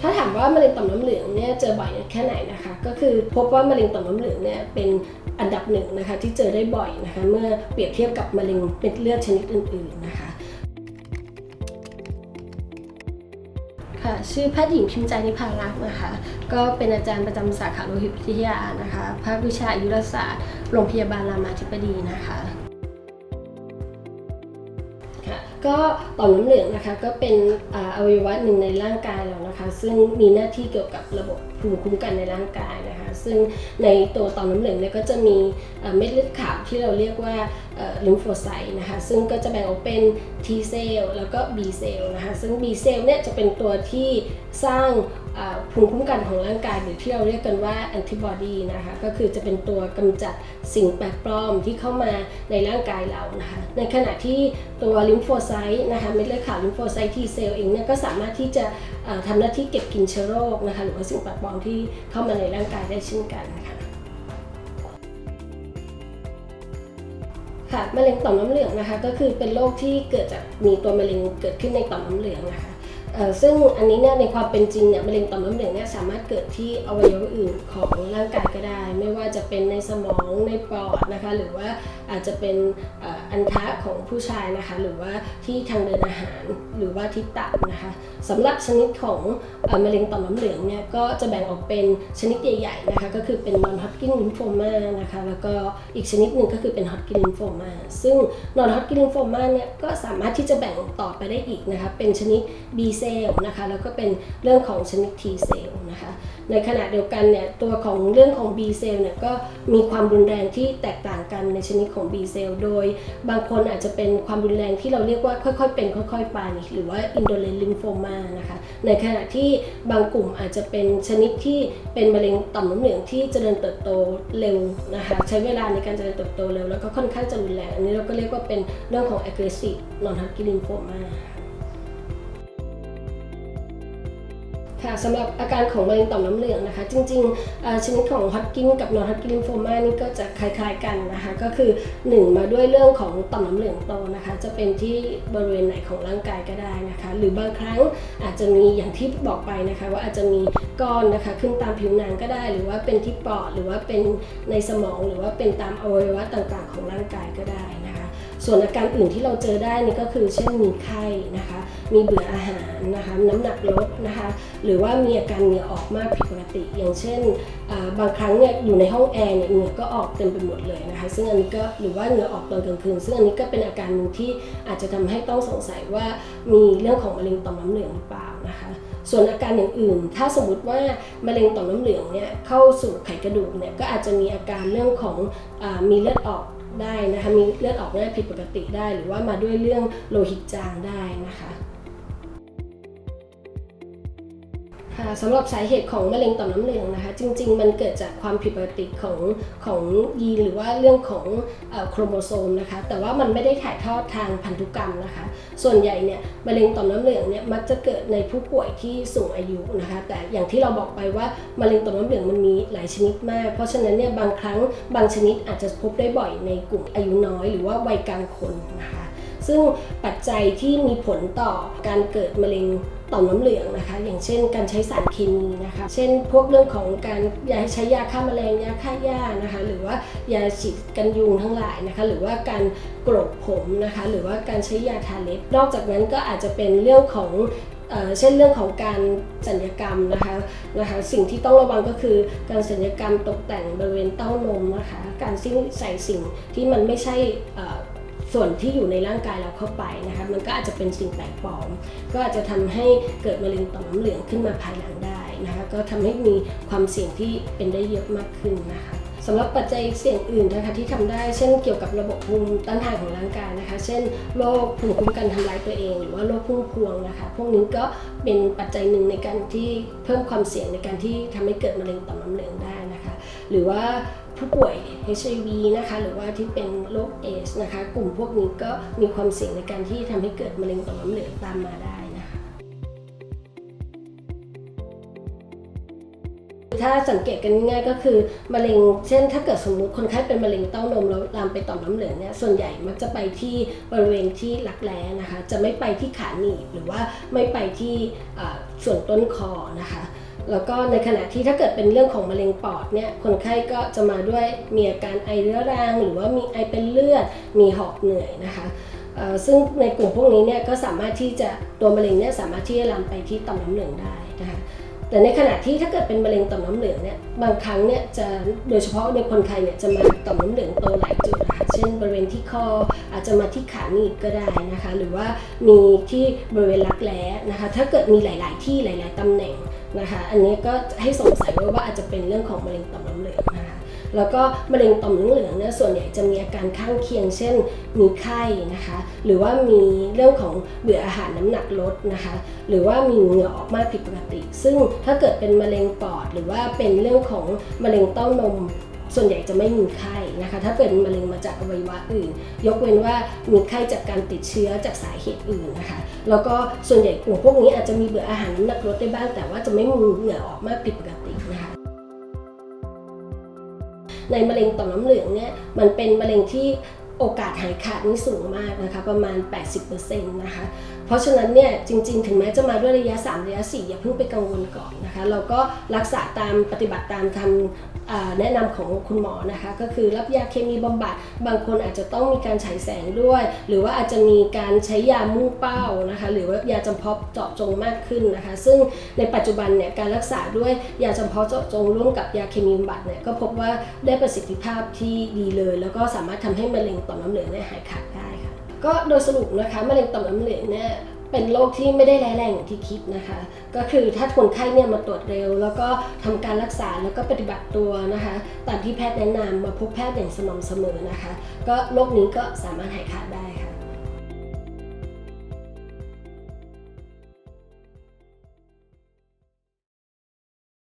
ถ้าถามว่ามะเร็งต่อมน้ำเหลืองเนี่ยเจอบ่อยแค่ไหนนะคะ ก็คือพบว่ามะเร็งต่อมน้ำเหลืองเนี่ยเป็นอันดับหนึ่งนะคะที่เจอได้บ่อยนะคะเมื่อเปรียบเทียบกับมะเร็งเม็ดเลือดชนิดอื่น ๆนะคะค่ะชื่อแพทย์หญิงพิมพ์ใจนิพารักษ์นะคะ ก็เป็นอาจารย์ประจำสาขาโลหิตวิทยานะคะ ภาควิชาอายุรศาสตร์ โรงพยาบาลรามาธิบดีนะคะ ก็ต่อมน้ำเหลืองนะคะก็เป็นอวัยวะหนึ่งในร่างกายเรานะคะ ซึ่งมีหน้าที่เกี่ยวกับระบบภูมิคุ้มกันในร่างกายนะคะ ซึ่งในตัวต่อมน้ำเหลืองเนี่ยก็จะมีเม็ดเลือดขาวที่เราเรียกว่า ลิมโฟไซต์นะคะซึ่งก็จะแบ่งออกเป็น T เซลล์แล้วก็ B เซลล์นะคะซึ่ง B เซลล์เนี่ยจะเป็นตัวที่สร้างภูมิคุ้มกันของร่างกายหรือที่เราเรียกกันว่าแอนติบอดีนะคะก็คือจะเป็นตัวกำจัดสิ่งแปลกปลอมที่เข้ามาในร่างกายเรานะคะในขณะที่ตัวลิมโฟไซต์นะคะเม็ดเลือดขาวลิมโฟไซต์ T เซลล์เองเนี่ยก็สามารถที่จะเอ่อทำหน้าที่เก็บกินเชื้อโรคนะคะหรือว่าสิ่งแปลกปลอมที่เข้ามาในร่างกายได้เช่นกันนะคะ ค่ะมะเร็งต่อมน้ำเหลืองนะคะ ก็คือเป็นโรคที่เกิดจากมีตัวมะเร็งเกิดขึ้นในต่อมน้ำเหลืองนะคะซึ่งอันนี้เนี่ยในความเป็นจริงเนี่ยมะเร็งต่อมน้ำเหลืองเนี่ยสามารถเกิดที่อวัยวะอื่นของร่างกายก็ได้ ไม่ว่าจะเป็นในสมองในปอดนะคะ หรือว่าอาจจะเป็นเอันทะของผู้ชายนะคะ หรือว่าที่ทางเดินอาหารหรือว่าที่ตับนะคะสำหรับชนิดของเอ่อมะเร็งต่อมน้ำเหลืองเนี่ยก็จะแบ่งออกเป็นชนิดใหญ่ๆนะคะก็คือเป็น non Hodgkin lymphoma นะคะแล้วก็อีกชนิดหนึ่งก็คือเป็น Hodgkin lymphoma ซึ่ง non Hodgkin lymphoma เนี่ยก็สามารถที่จะแบ่งต่อไปได้อีกนะคะเป็นชนิด B cell นะคะแล้วก็เป็นเรื่องของชนิด T cell นะคะในขณะเดียวกันเนี่ยตัวของเรื่องของ B cell เนี่ยก็มีความรุนแรงที่แตกต่างกันในชนิดของ B cell โดยบางคนอาจจะเป็นความรุนแรงที่เราเรียกว่าค่อยๆ เป็นค่อยๆไปหรือว่าอินโดเลนลิมโฟมานะคะในขณะที่บางกลุ่มอาจจะเป็นชนิดที่เป็นมะเร็งต่อมน้ำเหลืองที่เจริญเติบโตเร็วนะคะใช้เวลาในการเจริญเติบโตเร็วแล้วก็ค่อนข้างจะรุนแรงอันนี้เราก็เรียกว่าเป็นเรื่องของ aggressive non-Hodgkin lymphoma ค่ะสำหรับอาการของมะเร็งต่อมน้ำเหลืองนะคะ จริงๆชนิดของฮอตกินกับนอนฮอตกินลิมโฟมานี่ก็จะคล้ายๆกันนะคะ ก็คือ 1 มาด้วยเรื่องของต่อมน้ำเหลืองโตนะคะ จะเป็นที่บริเวณไหนของร่างกายก็ได้นะคะ หรือบางครั้งอาจจะมีอย่างที่บอกไปนะคะ ว่าอาจจะมีก้อนนะคะขึ้นตามผิวหนังก็ได้ หรือว่าเป็นที่ปอดหรือว่าเป็นในสมองหรือว่าเป็นตามอวัยวะต่างๆ ของร่างกายก็ได้นะคะ ส่วนอาการอื่นที่เราเจอได้นี่ก็คือเช่นมีไข้นะคะ มีเบื่ออาหารนะคะน้ำหนักลดนะคะหรือว่ามีอาการเหงื่อออกมากผิดปกติ อย่างเช่น บางครั้งเนี่ยอยู่ในห้องแอร์เนี่ยเหงื่อก็ออกเต็มไปหมดเลยนะคะซึ่งอันนี้ก็หรือว่าเหงื่อออกตอนกลางคืน ซึ่งอันนี้ก็เป็นอาการหนึ่งที่อาจจะทำให้ต้องสงสัยว่ามีเรื่องของมะเร็งต่อมน้ำเหลืองหรือเปล่านะคะส่วนอาการอย่างอื่น ถ้าสมมติว่ามะเร็งต่อมน้ำเหลืองเนี่ยเข้าสู่ไขกระดูกเนี่ยก็อาจจะมีอาการเรื่องของอมีเลือดออกได้นะคะ มีเลือดออกง่ายผิดปกติได้ หรือว่ามาด้วยเรื่องโลหิตจางได้นะคะ สำหรับสาเหตุของมะเร็งต่อมน้ำเหลืองนะคะจริง ๆ มันเกิดจากความผิดปกติของของยีนหรือว่าเรื่องของอโครโมโซมนะคะแต่ว่ามันไม่ได้ถ่ายทอดทางพันธุกรรมนะคะ ส่วนใหญ่เนี่ยมะเร็งต่อมน้ำเหลืองเนี่ยมักจะเกิดในผู้ป่วยที่สูงอายุนะคะแต่อย่างที่เราบอกไปว่ามะเร็งต่อมน้ำเหลืองมันมีหลายชนิดมาก เพราะฉะนั้นเนี่ยบางครั้งบางชนิดอาจจะพบได้บ่อยในกลุ่มอายุน้อย หรือว่าวัยกลางคนนะคะซึ่งปัจจัยที่มีผลต่อการเกิดมะเร็ง ต่อมน้ำเหลืองนะคะ อย่างเช่น การใช้สารเคมีนะคะ เช่น พวกเรื่องของการยาใช้ยาฆ่าแมลงยาฆ่าหญ้านะคะ หรือว่ายาฉีดกันยุงทั้งหลายนะคะ หรือว่าการกรดผมนะคะ หรือว่าการใช้ยาทาเล็บ นอกจากนั้นก็อาจจะเป็นเรื่องของเช่นเรื่องของการสัญญกรรมนะคะนะคะ สิ่งที่ต้องระวังก็คือการสัญญกรรมตกแต่งบริเวณเต้านมนะคะ การซิ่งใส่สิ่งที่มันไม่ใช่ ส่วนที่อยู่ในร่างกายเราเข้าไปนะคะมันก็อาจจะเป็นสิ่งแปลกปลอม ก็อาจจะทำให้เกิดมะเร็งต่อมน้ำเหลืองขึ้นมาภายหลังได้นะคะก็ทำให้มีความเสี่ยงที่เป็นได้เยอะมากขึ้นนะคะสำหรับปัจจัยเสี่ยงอื่นนะคะที่ทำได้เช่นเกี่ยวกับระบบภูมิต้านทานของร่างกายนะคะ เช่นโรคภูมิคุ้มกันทำลายตัวเอง หรือว่าโรคพุ่มพวงนะคะ พวกนี้ก็เป็นปัจจัยหนึ่งในการที่เพิ่มความเสี่ยงในการที่ทำให้เกิดมะเร็งต่อมน้ำเหลืองได้นะคะ หรือว่า ผู้ป่วย HIV นะคะหรือว่าที่เป็นโรคเอสนะคะกลุ่มพวกนี้ก็มีความเสี่ยงในการที่ทำให้เกิดมะเร็งต่อมน้ำเหลืองตามมาได้นะคะถ้าสังเกตกันง่ายก็คือมะเร็ง เช่น ถ้าเกิดสมมุติคนไข้เป็นมะเร็งเต้านมแล้วลามไปต่อมน้ำเหลืองเนี่ยส่วนใหญ่มักจะไปที่บริเวณที่รักแร้นะคะ จะไม่ไปที่ขาหนีบหรือว่าไม่ไปที่ส่วนต้นคอนะคะ แล้วก็ในขณะที่ถ้าเกิดเป็นเรื่องของมะเร็งปอดเนี่ยคนไข้ก็จะมาด้วยมีอาการไอเรื้อรัง หรือว่ามีไอเป็นเลือด มีหอบเหนื่อยนะคะซึ่งในกลุ่มพวกนี้เนี่ยก็สามารถที่จะตัวมะเร็งเนี่ยสามารถที่จะลามไปที่ต่อมน้ำเหลืองได้นะคะแต่ในขณะที่ถ้าเกิดเป็นมะเร็งต่อมน้ำเหลืองเนี่ยบางครั้งเนี่ยจะโดยเฉพาะในคนไข้เนี่ยจะมาต่อมน้ำเหลืองโตหลายจุดนะคะ ช่นบริเวณที่คออาจจะมาที่ขาหนีบก็ได้นะคะ หรือว่ามีที่บริเวณรักแร้นะคะ ถ้าเกิดมีหลาย ๆ ที่หลาย ๆตำแหน่งนะคะ อันนี้ก็ให้สงสัยไว้ว่าอาจจะเป็นเรื่องของมะเร็งต่อมน้ำเหลืองนะคะแล้วก็มะเร็งต่อมน้ำเหลืองเนี่ยส่วนใหญ่จะมีอาการข้างเคียง เช่น มีไข้นะคะ หรือว่ามีเรื่องของเบื่ออาหารน้ำหนักลดนะคะ หรือว่ามีเหงื่อออกมากผิดปกติ ซึ่งถ้าเกิดเป็นมะเร็งปอด หรือว่าเป็นเรื่องของมะเร็งเต้านม ส่วนใหญ่จะไม่มีไข้นะคะ ถ้าเป็นมะเร็งมาจากอวัยวะอื่น ยกเว้นว่ามีไข้จากการติดเชื้อจากสาเหตุอื่นนะคะ แล้วก็ส่วนใหญ่กลุ่มพวกนี้อาจจะมีเบื่ออาหารน้ำหนักลดได้บ้าง แต่ว่าจะไม่มีเหงื่อออกมากผิดปกตินะคะในมะเร็งต่อมน้ำเหลืองเนี่ยมันเป็นมะเร็งที่โอกาสหายขาดนี่สูงมากนะคะประมาณ 80%นะคะ เพราะฉะนั้นเนี่ยจริง ๆ ถึงแม้จะมาด้วยระยะ 3 ระยะ 4 อย่าเพิ่งไปกังวลก่อนนะคะ เราก็รักษาตามปฏิบัติตามคำ แนะนำของคุณหมอนะคะ ก็คือรับยาเคมีบำบัด บางคนอาจจะต้องมีการฉายแสงด้วย หรือว่าอาจจะมีการใช้ยามุ่งเป้านะคะ หรือว่ายาจำเพาะเจาะจงมากขึ้นนะคะ ซึ่งในปัจจุบันเนี่ยการรักษาด้วยยาจำเพาะเจาะจงร่วมกับยาเคมีบำบัดเนี่ยก็พบว่าได้ประสิทธิภาพที่ดีเลย แล้วก็สามารถทำให้มะเร็งต่อมน้ำเหลืองเนี่ยหายขาดได้ค่ะก็โดยสรุปนะคะมะเร็งต่อมน้ำเหลืองเนี่ย เป็นโรคที่ไม่ได้ร้ายแรงอย่างที่คิดนะคะ ก็คือถ้าคนไข้เนี่ยมาตรวจเร็ว แล้วก็ทำการรักษาแล้วก็ปฏิบัติตัวนะคะตามที่แพทย์แนะนำมาพบแพทย์อย่างสม่ำเสมอนะคะ ก็โรคนี้ก็สามารถหายขาดได้ค่ะ